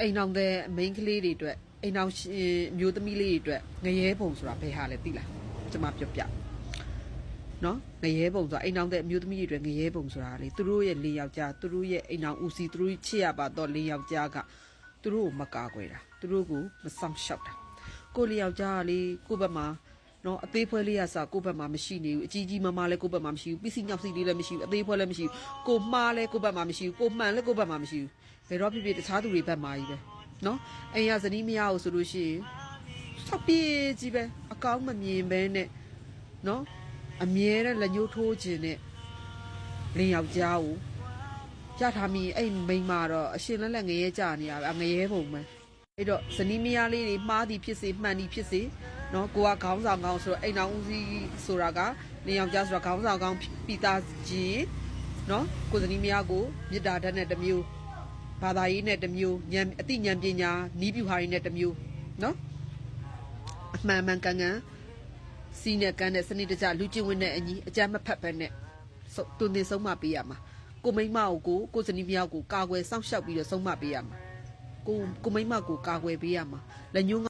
အိမ်အောင်တဲ့မိန်းကလေးတွေအတွက်အိမ်အောင်ရှင်မျိုးသမီးလေးတွေအတွက်ငရဲပုံဆိုတာဘယ်ဟာလဲသိလားကျွန်မပြောပြနော်ငရဲပုံဆိုတာအိမ်အောင်တဲ့အမျိုးသမီးတွေအတွက်ငရဲပုံဆိုတာလေသူတို့ရဲ့လေးယောက်ျားသူတို့ရဲ့အိမ်အောင်ဦးစီးသူတို့ချစ်ရပါတော့လေးယောက်ျားကသူတို့ကိုမကာကွယ်တာသူတို့ကိုမဆောင်ရှောက်တာကိုလေးယောက်ျားကလေကိုယ့်ဘက်မှာနော်အသေးဖွဲလေးရစာကိုယ့်ဘက်မှာမရှိနေဘူးအကြီးကြီးမမလည်းကိုယ့်ဘက်မှာမရှိဘူးပစ္စည်းညောက်စီလေးလည်းမရှိဘူးအသေးဖွဲလည်းမရှိဘူးကိုမှားလည်းကိုယ့်ဘက်မှာမရှိဘူးကိုမှန်လည်းကိုယ့်ဘက်မှာမရှိဘူး ဘယ်တော့ဖြစ်ဖြစ်တခြားသူတွေဘက်မှာကြီးပဲနော်အိမ်ရဇနီးမရအောင်ဆိုလို့ရှိရင်ဆောက်ပြေးကြီးပဲအကောင်းမမြင်ပဲနဲ့နော်အမြဲတမ်းလက်ညှိုးထိုးခြင်းနဲ့လင်းယောက်ျားကိုရထားမိအဲ့မိန်းမတော့အရှင်လက်လက်ငရဲကြနေရပဲငရဲပုံပဲအဲ့တော့ဇနီးမယားလေးတွေမှားသည်ဖြစ်စေမှန်သည်ဖြစ်စေနော်ကိုကခေါင်းဆောင်ကောင်းဆိုတော့အိမ်တော်ဦးစီးဆိုတာကလင်းယောက်ျားဆိုတာခေါင်းဆောင်ကောင်းပြီးသားခြင်းနော်ကိုဇနီးမယားကိုမေတ္တာဓာတ်နဲ့တစ်မျိုး ဘာသာရေးနဲ့တစ်မျိုးဉာဏ်အသိဉာဏ်ပညာနီးပြူဟာတွေနဲ့တစ်မျိုးနော်အမှန်မှန်ကန်ကန်စီးနဲ့ကန်တဲ့စနစ်တကျလူချင်းဝင်တဲ့အညီအကြမ်းမဖက်ပဲနဲ့ဆုံးတွင်တင်ဆုံးမပေးရမှာကိုမိန်းမကိုကိုကိုဇနီးမယားကိုကာကွယ်စောင့်ရှောက်ပြီးတော့ဆုံးမပေးရမှာကိုကိုမိန်းမကိုကာကွယ်ပေးရမှာလက်ညှိုး